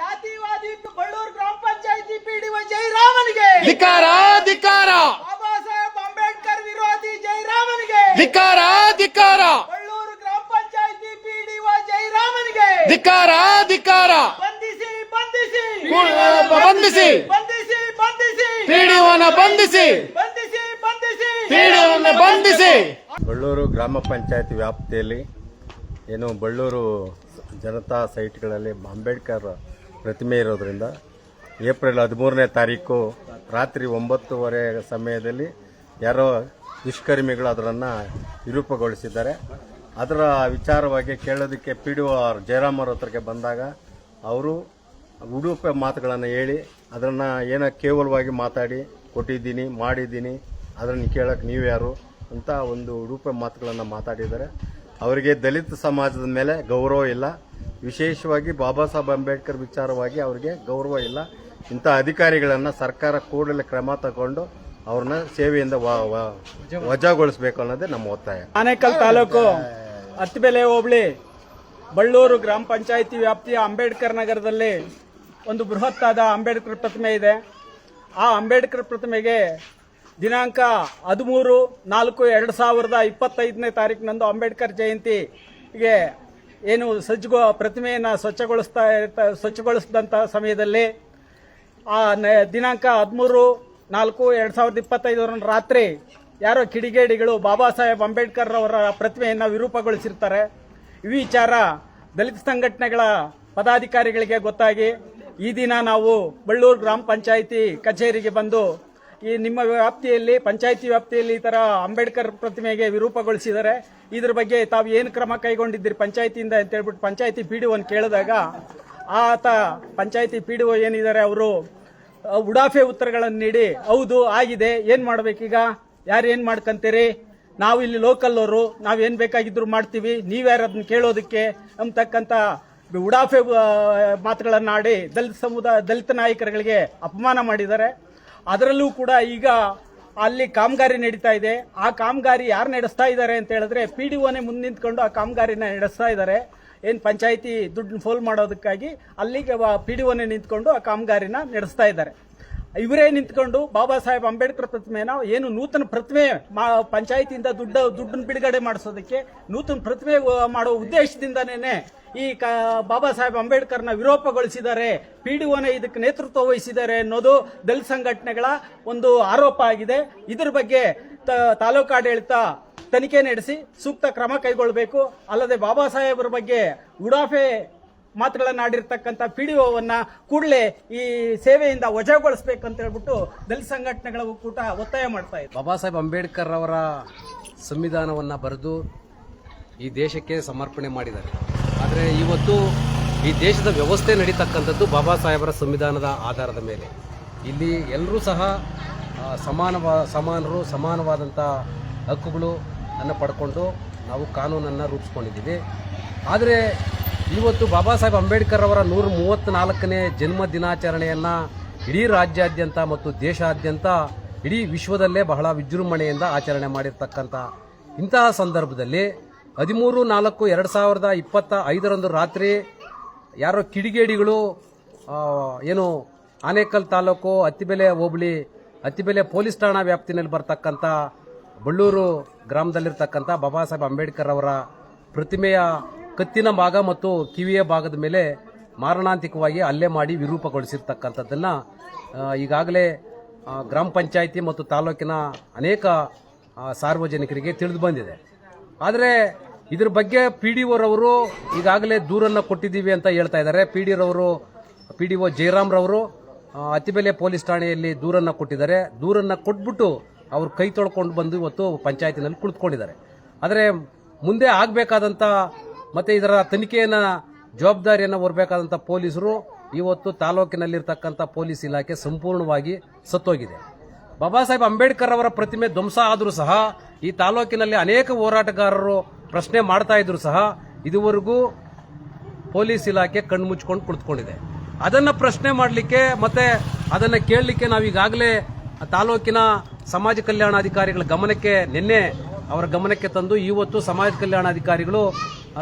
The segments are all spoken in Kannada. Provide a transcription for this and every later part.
ಜಾತಿವಾದಿ ಬಳ್ಳೂರು ಗ್ರಾಮ ಪಂಚಾಯತಿ ಪಿಡಿಒ ಜೈರಾಮನಿಗೆ. ಧಿಕಾರ ಧಿಕಾರ. ಬಾಬಾ ಸಾಹೇಬ್ ಅಂಬೇಡ್ಕರ್ ವಿರೋಧಿ ಜೈರಾಮನಿಗೆ. ಧಿಕಾರ ಧಿಕಾರ. ಬಳ್ಳೂರು ಗ್ರಾಮ ಪಂಚಾಯತಿ ಪಿಡಿಒ ಜೈರಾಮನಿಗೆ. ಧಿಕಾರ ಧಿಕಾರ. ಬಂಧಿಸಿ ಬಂಧಿಸಿ. ಬಂಧಿಸಿ. ಬಂಧಿಸಿ ಬಂಧಿಸಿ. ಪಿಡಿಒನ ಬಂಧಿಸಿ. ಬಂಧಿಸಿ ಬಂಧಿಸಿ. ಪಿಡಿಒನ ಬಂಧಿಸಿ. ಬಳ್ಳೂರು ಗ್ರಾಮ ಪಂಚಾಯತ್ ವ್ಯಾಪ್ತಿಯಲ್ಲಿ ಏನು ಬಳ್ಳೂರು ಜನತಾ ಸೈಟ್ಗಳಲ್ಲಿ ಅಂಬೇಡ್ಕರ್ ಪ್ರತಿಮೆ ಇರೋದರಿಂದ ಏಪ್ರಿಲ್ ಹದಿಮೂರನೇ ತಾರೀಕು ರಾತ್ರಿ ಒಂಬತ್ತುವರೆ ಸಮಯದಲ್ಲಿ ಯಾರೋ ದುಷ್ಕರ್ಮಿಗಳು ಅದನ್ನು ವಿರೂಪಗೊಳಿಸಿದ್ದಾರೆ. ಅದರ ವಿಚಾರವಾಗಿ ಕೇಳೋದಕ್ಕೆ ಪಿ ಡಿ ಒ ಜಯರಾಮ್ ಅವ್ರ ಹತ್ರಕ್ಕೆ ಬಂದಾಗ ಅವರು ಉಡುಪೆ ಮಾತುಗಳನ್ನು ಹೇಳಿ ಅದನ್ನು ಏನೋ ಕೇವಲವಾಗಿ ಮಾತಾಡಿ, ಕೊಟ್ಟಿದ್ದೀನಿ, ಮಾಡಿದ್ದೀನಿ, ಅದನ್ನು ಕೇಳೋಕ್ಕೆ ನೀವು ಯಾರು ಅಂತ ಒಂದು ಉಡುಪೆ ಮಾತುಗಳನ್ನು ಮಾತಾಡಿದ್ದಾರೆ. ಅವರಿಗೆ ದಲಿತ ಸಮಾಜದ ಮೇಲೆ ಗೌರವ ಇಲ್ಲ. ವಿಶೇಷವಾಗಿ ಬಾಬಾ ಸಾಹೇಬ್ ಅಂಬೇಡ್ಕರ್ ವಿಚಾರವಾಗಿ ಅವರಿಗೆ ಗೌರವ ಇಲ್ಲ. ಇಂಥ ಅಧಿಕಾರಿಗಳನ್ನು ಸರ್ಕಾರ ಕೂಡಲೇ ಕ್ರಮ ತಗೊಂಡು ಅವ್ರನ್ನ ಸೇವೆಯಿಂದ ವಜಾಗೊಳಿಸಬೇಕು ಅನ್ನೋದೇ ನಮ್ಮ ಒತ್ತಾಯ. ಆನೇಕಲ್ ತಾಲೂಕು ಹತ್ತಿಬೆಲೆ ಹೋಬಳಿ, ಬಳ್ಳೂರು ಗ್ರಾಮ ಪಂಚಾಯಿತಿ ವ್ಯಾಪ್ತಿಯ ಅಂಬೇಡ್ಕರ್ ನಗರದಲ್ಲಿ ಒಂದು ಬೃಹತ್ತಾದ ಅಂಬೇಡ್ಕರ್ ಪ್ರತಿಮೆ ಇದೆ. ಆ ಅಂಬೇಡ್ಕರ್ ಪ್ರತಿಮೆಗೆ ದಿನಾಂಕ ಹದಿಮೂರು ನಾಲ್ಕು ಎರಡು ಸಾವಿರದ ಇಪ್ಪತ್ತೈದನೇ ತಾರೀಕಿನಂದು ಅಂಬೇಡ್ಕರ್ ಜಯಂತಿಗೆ ಏನು ಸಜ್ಜುಗೋ ಪ್ರತಿಮೆಯನ್ನು ಸ್ವಚ್ಛಗೊಳಿಸ್ತಾ ಇರ್ತಾ ಸ್ವಚ್ಛಗೊಳಿಸಿದಂಥ ಸಮಯದಲ್ಲಿ ಆ ದಿನಾಂಕ ಹದಿಮೂರು ನಾಲ್ಕು ಎರಡು ಸಾವಿರದ ಇಪ್ಪತ್ತೈದರ ರಾತ್ರಿ ಯಾರೋ ಕಿಡಿಗೇಡಿಗಳು ಬಾಬಾ ಸಾಹೇಬ್ ಅಂಬೇಡ್ಕರ್ ಅವರ ಪ್ರತಿಮೆಯನ್ನು ವಿರೂಪಗೊಳಿಸಿರ್ತಾರೆ. ಈ ವಿಚಾರ ದಲಿತ ಸಂಘಟನೆಗಳ ಪದಾಧಿಕಾರಿಗಳಿಗೆ ಗೊತ್ತಾಗಿ ಈ ದಿನ ನಾವು ಬಳ್ಳೂರು ಗ್ರಾಮ ಪಂಚಾಯಿತಿ ಕಚೇರಿಗೆ ಬಂದು ಈ ನಿಮ್ಮ ವ್ಯಾಪ್ತಿಯಲ್ಲಿ, ಪಂಚಾಯಿತಿ ವ್ಯಾಪ್ತಿಯಲ್ಲಿ ಈ ತರ ಅಂಬೇಡ್ಕರ್ ಪ್ರತಿಮೆಗೆ ವಿರೂಪಗೊಳಿಸಿದ್ದಾರೆ ಇದ್ರ ಬಗ್ಗೆ ತಾವು ಏನು ಕ್ರಮ ಕೈಗೊಂಡಿದ್ದೀರಿ ಪಂಚಾಯಿತಿಯಿಂದ ಅಂತ ಹೇಳ್ಬಿಟ್ಟು ಪಂಚಾಯಿತಿ ಪಿ ಡಿ ಕೇಳಿದಾಗ ಆತ ಪಂಚಾಯಿತಿ ಪಿ ಡಿ ಒ ಏನಿದ್ದಾರೆ ಅವರು ಉಡಾಫೆ ಉತ್ತರಗಳನ್ನು ನೀಡಿ, ಹೌದು, ಆಗಿದೆ, ಏನು ಮಾಡ್ಬೇಕೀಗ? ಯಾರು ಏನು ಮಾಡ್ಕಂತೀರಿ? ನಾವು ಇಲ್ಲಿ ಲೋಕಲ್ ಅವರು, ನಾವ್ ಏನ್ ಬೇಕಾಗಿದ್ರು ಮಾಡ್ತೀವಿ ನೀವ್ಯಾರು ಅದನ್ನ ಕೇಳೋದಕ್ಕೆ? ಅಂತಕ್ಕಂತ ಉಡಾಫೆ ಮಾತುಗಳನ್ನಾಡಿ ದಲಿತ ಸಮುದಾಯ, ದಲಿತ ನಾಯಕರುಗಳಿಗೆ ಅಪಮಾನ ಮಾಡಿದ್ದಾರೆ. ಅದರಲ್ಲೂ ಕೂಡ ಈಗ ಅಲ್ಲಿ ಕಾಮಗಾರಿ ನಡೀತಾ ಇದೆ. ಆ ಕಾಮಗಾರಿ ಯಾರು ನಡೆಸ್ತಾ ಇದ್ದಾರೆ ಅಂತ ಹೇಳಿದ್ರೆ ಪಿ ಡಿ ಒನೇ ಮುಂದೆ ನಿಂತ್ಕೊಂಡು ಆ ಕಾಮಗಾರಿನ ನಡೆಸ್ತಾ ಇದ್ದಾರೆ. ಏನು ಪಂಚಾಯಿತಿ ದುಡ್ಡನ್ನ ಫೋಲ್ ಮಾಡೋದಕ್ಕಾಗಿ ಅಲ್ಲಿಗೆ ಪಿ ಡಿ ಒನೇ ನಿಂತ್ಕೊಂಡು ಆ ಕಾಮಗಾರಿನ ನಡೆಸ್ತಾ ಇದ್ದಾರೆ. ಇವರೇ ನಿಂತ್ಕೊಂಡು ಬಾಬಾ ಸಾಹೇಬ್ ಅಂಬೇಡ್ಕರ್ ಪ್ರತಿಮೆನ ಏನು ನೂತನ ಪ್ರತಿಮೆ ಪಂಚಾಯತಿಯಿಂದ ದುಡ್ಡು, ದುಡ್ಡನ್ನು ಬಿಡುಗಡೆ ಮಾಡಿಸೋದಕ್ಕೆ ನೂತನ ಪ್ರತಿಮೆ ಮಾಡೋ ಉದ್ದೇಶದಿಂದನೇ ಈ ಕ ಬಾಬಾ ಸಾಹೇಬ್ ಅಂಬೇಡ್ಕರ್ನ ವಿರೋಪಗೊಳಿಸಿದ್ದಾರೆ, ಪಿ ಡಿ ಒನೇ ಇದಕ್ಕೆ ನೇತೃತ್ವ ವಹಿಸಿದ್ದಾರೆ ಅನ್ನೋದು ದಲಿತ ಸಂಘಟನೆಗಳ ಒಂದು ಆರೋಪ ಆಗಿದೆ. ಇದ್ರ ಬಗ್ಗೆ ತಾಲೂಕು ಆಡಳಿತ ತನಿಖೆ ನಡೆಸಿ ಸೂಕ್ತ ಕ್ರಮ ಕೈಗೊಳ್ಳಬೇಕು. ಅಲ್ಲದೆ ಬಾಬಾ ಸಾಹೇಬರ ಬಗ್ಗೆ ಉಡಾಫೆ ಮಾತುಗಳನ್ನಾಡಿರ್ತಕ್ಕಂಥ ಪಿ ಡಿ ಒವನ್ನ ಕೂಡಲೇ ಈ ಸೇವೆಯಿಂದ ವಜಾಗೊಳಿಸ್ಬೇಕಂತ ಹೇಳ್ಬಿಟ್ಟು ದಲಿತ ಸಂಘಟನೆಗಳ ಒಕ್ಕೂಟ ಒತ್ತಾಯ ಮಾಡ್ತಾ ಇದೆ. ಬಾಬಾ ಸಾಹೇಬ್ ಅಂಬೇಡ್ಕರ್ ಅವರ ಸಂವಿಧಾನವನ್ನು ಬರೆದು ಈ ದೇಶಕ್ಕೆ ಸಮರ್ಪಣೆ ಮಾಡಿದ್ದಾರೆ. ಆದರೆ ಇವತ್ತು ಈ ದೇಶದ ವ್ಯವಸ್ಥೆ ನಡೀತಕ್ಕಂಥದ್ದು ಬಾಬಾ ಸಾಹೇಬರ ಸಂವಿಧಾನದ ಆಧಾರದ ಮೇಲೆ. ಇಲ್ಲಿ ಎಲ್ಲರೂ ಸಹ ಸಮಾನವ, ಸಮಾನರು ಸಮಾನವಾದಂಥ ಹಕ್ಕುಗಳು ಅನ್ನು ಪಡ್ಕೊಂಡು ನಾವು ಕಾನೂನನ್ನು ರೂಪಿಸ್ಕೊಂಡಿದ್ದೀವಿ. ಆದರೆ ಇವತ್ತು ಬಾಬಾ ಸಾಹೇಬ್ ಅಂಬೇಡ್ಕರ್ ಅವರ ನೂರ ಮೂವತ್ತ್ನಾಲ್ಕನೇ ಜನ್ಮ ದಿನಾಚರಣೆಯನ್ನು ಇಡೀ ರಾಜ್ಯಾದ್ಯಂತ ಮತ್ತು ದೇಶಾದ್ಯಂತ ಇಡೀ ವಿಶ್ವದಲ್ಲೇ ಬಹಳ ವಿಜೃಂಭಣೆಯಿಂದ ಆಚರಣೆ ಮಾಡಿರ್ತಕ್ಕಂಥ ಇಂತಹ ಸಂದರ್ಭದಲ್ಲಿ ಹದಿಮೂರು, ನಾಲ್ಕು, ಎರಡು ಸಾವಿರದ ಇಪ್ಪತ್ತ ಐದರಂದು ರಾತ್ರಿ ಯಾರೋ ಕಿಡಿಗೇಡಿಗಳು ಏನು ಆನೇಕಲ್ ತಾಲೂಕು, ಅತ್ತಿಬೆಲೆ ಹೋಬಳಿ, ಅತ್ತಿಬೆಲೆ ಪೊಲೀಸ್ ಠಾಣಾ ವ್ಯಾಪ್ತಿನಲ್ಲಿ ಬರ್ತಕ್ಕಂಥ ಬಳ್ಳೂರು ಗ್ರಾಮದಲ್ಲಿರ್ತಕ್ಕಂಥ ಬಾಬಾ ಸಾಹೇಬ್ ಅಂಬೇಡ್ಕರ್ ಅವರ ಪ್ರತಿಮೆಯ ಕತ್ತಿನ ಭಾಗ ಮತ್ತು ಕಿವಿಯ ಭಾಗದ ಮೇಲೆ ಮಾರಣಾಂತಿಕವಾಗಿ ಹಲ್ಲೆ ಮಾಡಿ ವಿರೂಪಗೊಳಿಸಿರ್ತಕ್ಕಂಥದ್ದನ್ನು ಈಗಾಗಲೇ ಗ್ರಾಮ ಪಂಚಾಯಿತಿ ಮತ್ತು ತಾಲೂಕಿನ ಅನೇಕ ಸಾರ್ವಜನಿಕರಿಗೆ ತಿಳಿದು ಬಂದಿದೆ. ಆದರೆ ಇದ್ರ ಬಗ್ಗೆ ಪಿ ಡಿ ಒರವರು ಈಗಾಗಲೇ ದೂರನ್ನು ಕೊಟ್ಟಿದ್ದೀವಿ ಅಂತ ಹೇಳ್ತಾ ಇದ್ದಾರೆ. ಪಿ ಡಿ ರವರು ಪಿ ಡಿ ಒ ಜಯರಾಮ್ರವರು ಅತಿಬೆಲೆ ಪೊಲೀಸ್ ಠಾಣೆಯಲ್ಲಿ ದೂರನ್ನು ಕೊಟ್ಟಿದ್ದಾರೆ. ದೂರನ್ನು ಕೊಟ್ಬಿಟ್ಟು ಅವರು ಕೈ ತೊಳ್ಕೊಂಡು ಬಂದು ಇವತ್ತು ಪಂಚಾಯತಿನಲ್ಲಿ ಕುಳಿತುಕೊಂಡಿದ್ದಾರೆ. ಆದರೆ ಮುಂದೆ ಆಗಬೇಕಾದಂಥ ಮತ್ತು ಇದರ ತನಿಖೆಯನ್ನು ಜವಾಬ್ದಾರಿಯನ್ನು ಹೊರಬೇಕಾದಂಥ ಪೊಲೀಸರು ಇವತ್ತು ತಾಲೂಕಿನಲ್ಲಿರ್ತಕ್ಕಂಥ ಪೊಲೀಸ್ ಇಲಾಖೆ ಸಂಪೂರ್ಣವಾಗಿ ಸತ್ತೋಗಿದೆ. ಬಾಬಾ ಸಾಹೇಬ್ ಅಂಬೇಡ್ಕರ್ ಅವರ ಪ್ರತಿಮೆ ಧ್ವಂಸ ಆದರೂ ಸಹ, ಈ ತಾಲೂಕಿನಲ್ಲಿ ಅನೇಕ ಹೋರಾಟಗಾರರು ಪ್ರಶ್ನೆ ಮಾಡ್ತಾ ಇದ್ರು ಸಹ, ಇದುವರೆಗೂ ಪೊಲೀಸ್ ಇಲಾಖೆ ಕಣ್ಣು ಮುಚ್ಕೊಂಡು ಕುಳಿತುಕೊಂಡಿದೆ. ಅದನ್ನ ಪ್ರಶ್ನೆ ಮಾಡಲಿಕ್ಕೆ ಮತ್ತೆ ಅದನ್ನ ಕೇಳಲಿಕ್ಕೆ ನಾವು ಈಗಾಗಲೇ ತಾಲೂಕಿನ ಸಮಾಜ ಕಲ್ಯಾಣಾಧಿಕಾರಿಗಳ ಗಮನಕ್ಕೆ, ನಿನ್ನೆ ಅವರ ಗಮನಕ್ಕೆ ತಂದು ಇವತ್ತು ಸಮಾಜ ಕಲ್ಯಾಣಾಧಿಕಾರಿಗಳು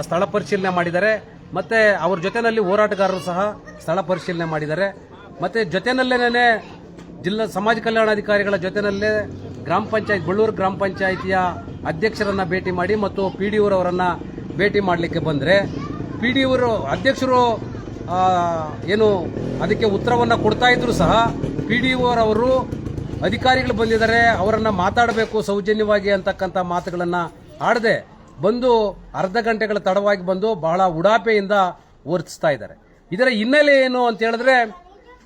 ಸ್ಥಳ ಪರಿಶೀಲನೆ ಮಾಡಿದ್ದಾರೆ. ಮತ್ತೆ ಅವ್ರ ಜೊತೆಯಲ್ಲಿ ಹೋರಾಟಗಾರರು ಸಹ ಸ್ಥಳ ಪರಿಶೀಲನೆ ಮಾಡಿದ್ದಾರೆ. ಮತ್ತೆ ಜೊತೆನಲ್ಲೇನೆ ಜಿಲ್ಲಾ ಸಮಾಜ ಕಲ್ಯಾಣಾಧಿಕಾರಿಗಳ ಜೊತೆಯಲ್ಲೇ ಗ್ರಾಮ ಪಂಚಾಯತ್, ಬಳ್ಳೂರು ಗ್ರಾಮ ಪಂಚಾಯಿತಿಯ ಅಧ್ಯಕ್ಷರನ್ನ ಭೇಟಿ ಮಾಡಿ ಮತ್ತು ಪಿ ಡಿ ಭೇಟಿ ಮಾಡಲಿಕ್ಕೆ ಬಂದರೆ ಪಿ ಡಿ ಅಧ್ಯಕ್ಷರು ಏನು ಅದಕ್ಕೆ ಉತ್ತರವನ್ನು ಕೊಡ್ತಾ ಇದ್ರು ಸಹ ಪಿ ಡಿ ಅವರು ಅಧಿಕಾರಿಗಳು ಬಂದಿದ್ದಾರೆ. ಅವರನ್ನು ಮಾತಾಡಬೇಕು ಸೌಜನ್ಯವಾಗಿ ಅಂತಕ್ಕಂಥ ಮಾತುಗಳನ್ನ ಆಡದೆ ಬಂದು ಅರ್ಧ ಗಂಟೆಗಳ ತಡವಾಗಿ ಬಂದು ಬಹಳ ಉಡಾಪೆಯಿಂದ ವರ್ತಿಸ್ತಾ ಇದ್ದಾರೆ. ಇದರ ಹಿನ್ನೆಲೆ ಏನು ಅಂತ ಹೇಳಿದ್ರೆ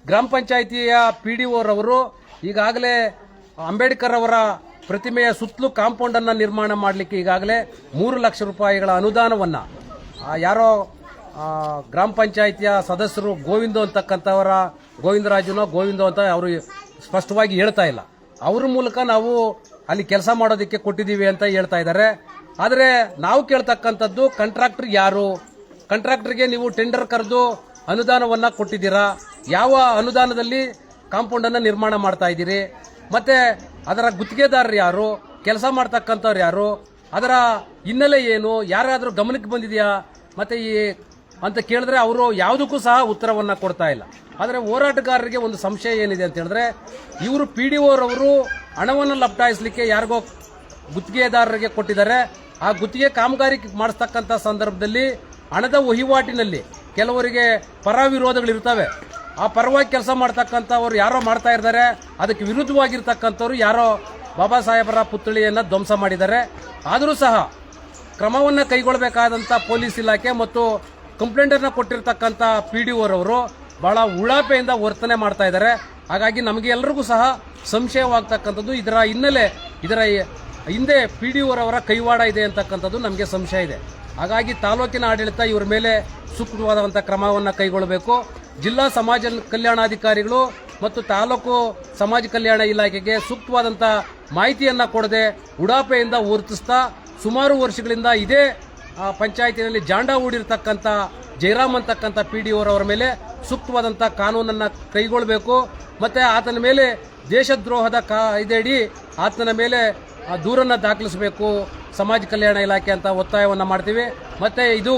ಗ್ರಾಮ ಪಂಚಾಯಿತಿಯ ಪಿ ಡಿ ಓರವರು ಈಗಾಗಲೇ ಅಂಬೇಡ್ಕರ್ ಅವರ ಪ್ರತಿಮೆಯ ಸುತ್ತಲೂ ಕಾಂಪೌಂಡ್ ಅನ್ನ ನಿರ್ಮಾಣ ಮಾಡಲಿಕ್ಕೆ ಈಗಾಗಲೇ ಮೂರು ಲಕ್ಷ ರೂಪಾಯಿಗಳ ಅನುದಾನವನ್ನ ಯಾರೋ ಗ್ರಾಮ ಪಂಚಾಯಿತಿಯ ಸದಸ್ಯರು ಗೋವಿಂದ ಅಂತಕ್ಕಂಥವರ, ಗೋವಿಂದರಾಜನೋ ಗೋವಿಂದೋ ಅಂತ ಅವರು ಸ್ಪಷ್ಟವಾಗಿ ಹೇಳ್ತಾ ಇಲ್ಲ. ಅವ್ರ ಮೂಲಕ ನಾವು ಅಲ್ಲಿ ಕೆಲಸ ಮಾಡೋದಕ್ಕೆ ಕೊಟ್ಟಿದ್ದೀವಿ ಅಂತ ಹೇಳ್ತಾ ಇದ್ದಾರೆ. ಆದರೆ ನಾವು ಕೇಳ್ತಕ್ಕಂಥದ್ದು ಕಾಂಟ್ರಾಕ್ಟರ್ ಯಾರು? ಕಾಂಟ್ರಾಕ್ಟರ್ಗೆ ನೀವು ಟೆಂಡರ್ ಕರೆದು ಅನುದಾನವನ್ನ ಕೊಟ್ಟಿದ್ದೀರಾ? ಯಾವ ಅನುದಾನದಲ್ಲಿ ಕಾಂಪೌಂಡ್ ಅನ್ನ ನಿರ್ಮಾಣ ಮಾಡ್ತಾ ಇದ್ದೀರಿ? ಮತ್ತೆ ಅದರ ಗುತ್ತಿಗೆದಾರರು ಯಾರು? ಕೆಲಸ ಮಾಡ್ತಕ್ಕಂಥವ್ರು ಯಾರು? ಅದರ ಹಿನ್ನೆಲೆ ಏನು? ಯಾರಾದರೂ ಗಮನಕ್ಕೆ ಬಂದಿದೆಯಾ? ಮತ್ತೆ ಈ ಅಂತ ಕೇಳಿದ್ರೆ ಅವರು ಯಾವುದಕ್ಕೂ ಸಹ ಉತ್ತರವನ್ನು ಕೊಡ್ತಾ ಇಲ್ಲ. ಆದರೆ ಹೋರಾಟಗಾರರಿಗೆ ಒಂದು ಸಂಶಯ ಏನಿದೆ ಅಂತ ಹೇಳಿದ್ರೆ, ಇವರು ಪಿ ಡಿ ಓರವರು ಹಣವನ್ನು ಲಪ್ಟಾಯಿಸಲಿಕ್ಕೆ ಯಾರಿಗೋ ಗುತ್ತಿಗೆದಾರರಿಗೆ ಕೊಟ್ಟಿದ್ದಾರೆ. ಆ ಗುತ್ತಿಗೆ ಕಾಮಗಾರಿ ಮಾಡಿಸ್ತಕ್ಕಂಥ ಸಂದರ್ಭದಲ್ಲಿ ಹಣದ ವಹಿವಾಟಿನಲ್ಲಿ ಕೆಲವರಿಗೆ ಪರ ವಿರೋಧಗಳಿರ್ತವೆ ಆ ಪರವಾಗಿ ಕೆಲಸ ಮಾಡ್ತಕ್ಕಂಥವ್ರು ಯಾರೋ ಮಾಡ್ತಾ ಇದ್ದಾರೆ. ಅದಕ್ಕೆ ವಿರುದ್ಧವಾಗಿರ್ತಕ್ಕಂಥವ್ರು ಯಾರೋ ಬಾಬಾ ಸಾಹೇಬರ ಪುತ್ಥಳಿಯನ್ನು ಧ್ವಂಸ ಮಾಡಿದ್ದಾರೆ. ಆದರೂ ಸಹ ಕ್ರಮವನ್ನು ಕೈಗೊಳ್ಳಬೇಕಾದಂಥ ಪೊಲೀಸ್ ಇಲಾಖೆ ಮತ್ತು ಕಂಪ್ಲೇಂಟನ್ನು ಕೊಟ್ಟಿರ್ತಕ್ಕಂಥ ಪಿ ಡಿ ಓರವರು ಭಾಳ ಉಳಾಪೆಯಿಂದ ವರ್ತನೆ ಮಾಡ್ತಾ ಇದ್ದಾರೆ. ಹಾಗಾಗಿ ನಮಗೆ ಎಲ್ಲರಿಗೂ ಸಹ ಸಂಶಯವಾಗ್ತಕ್ಕಂಥದ್ದು ಇದರ ಹಿನ್ನೆಲೆ, ಇದರ ಹಿಂದೆ ಪಿ ಡಿ ಓರವರ ಕೈವಾಡ ಇದೆ ಅಂತಕ್ಕಂಥದ್ದು ನಮಗೆ ಸಂಶಯ ಇದೆ. ಹಾಗಾಗಿ ತಾಲೂಕಿನ ಆಡಳಿತ ಇವರ ಮೇಲೆ ಸೂಕ್ತವಾದಂಥ ಕ್ರಮವನ್ನು ಕೈಗೊಳ್ಳಬೇಕು. ಜಿಲ್ಲಾ ಸಮಾಜ ಕಲ್ಯಾಣಾಧಿಕಾರಿಗಳು ಮತ್ತು ತಾಲೂಕು ಸಮಾಜ ಕಲ್ಯಾಣ ಇಲಾಖೆಗೆ ಸೂಕ್ತವಾದಂಥ ಮಾಹಿತಿಯನ್ನು ಕೊಡದೆ ಉಡಾಪೆಯಿಂದ ವರ್ತಿಸ್ತಾ ಸುಮಾರು ವರ್ಷಗಳಿಂದ ಇದೇ ಪಂಚಾಯಿತಿನಲ್ಲಿ ಜಾಂಡ ಹೂಡಿರ್ತಕ್ಕಂಥ ಜಯರಾಮ್ ಅಂತಕ್ಕಂಥ ಪಿ ಡಿ ಅವರ ಮೇಲೆ ಸೂಕ್ತವಾದಂಥ ಕಾನೂನನ್ನು ಕೈಗೊಳ್ಳಬೇಕು. ಮತ್ತು ಆತನ ಮೇಲೆ ದೇಶದ್ರೋಹದ ಕಾಯ್ದೆಯಡಿ ಆತನ ಮೇಲೆ ಆ, ದೂರನ್ನು ದಾಖಲಿಸಬೇಕು. ಸಮಾಜ ಕಲ್ಯಾಣ ಇಲಾಖೆ ಅಂತ ಒತ್ತಾಯವನ್ನು ಮಾಡ್ತೀವಿ. ಮತ್ತು ಇದು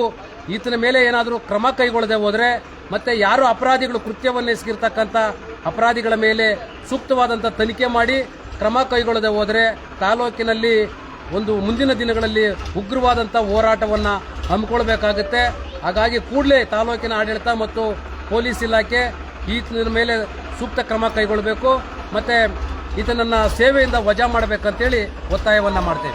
ಈತನ ಮೇಲೆ ಏನಾದರೂ ಕ್ರಮ ಕೈಗೊಳ್ಳದೆ ಹೋದರೆ ಮತ್ತು ಯಾರು ಅಪರಾಧಿಗಳು ಕೃತ್ಯವನ್ನು ಎಸಗಿರ್ತಕ್ಕಂಥ ಅಪರಾಧಿಗಳ ಮೇಲೆ ಸೂಕ್ತವಾದಂಥ ತನಿಖೆ ಮಾಡಿ ಕ್ರಮ ಕೈಗೊಳ್ಳದೆ ಹೋದರೆ ತಾಲೂಕಿನಲ್ಲಿ ಒಂದು ಮುಂದಿನ ದಿನಗಳಲ್ಲಿ ಉಗ್ರವಾದಂಥ ಹೋರಾಟವನ್ನು ಹಮ್ಮಿಕೊಳ್ಬೇಕಾಗುತ್ತೆ ಹಾಗಾಗಿ ಕೂಡಲೇ ತಾಲೂಕಿನ ಆಡಳಿತ ಮತ್ತು ಪೊಲೀಸ್ ಇಲಾಖೆ ಈತನ ಮೇಲೆ ಸೂಕ್ತ ಕ್ರಮ ಕೈಗೊಳ್ಳಬೇಕು. ಮತ್ತೆ ಈತನನ್ನ ಸೇವೆಯಿಂದ ವಜಾ ಮಾಡಬೇಕಂತೇಳಿ ಒತ್ತಾಯವನ್ನ ಮಾಡ್ತೇವೆ.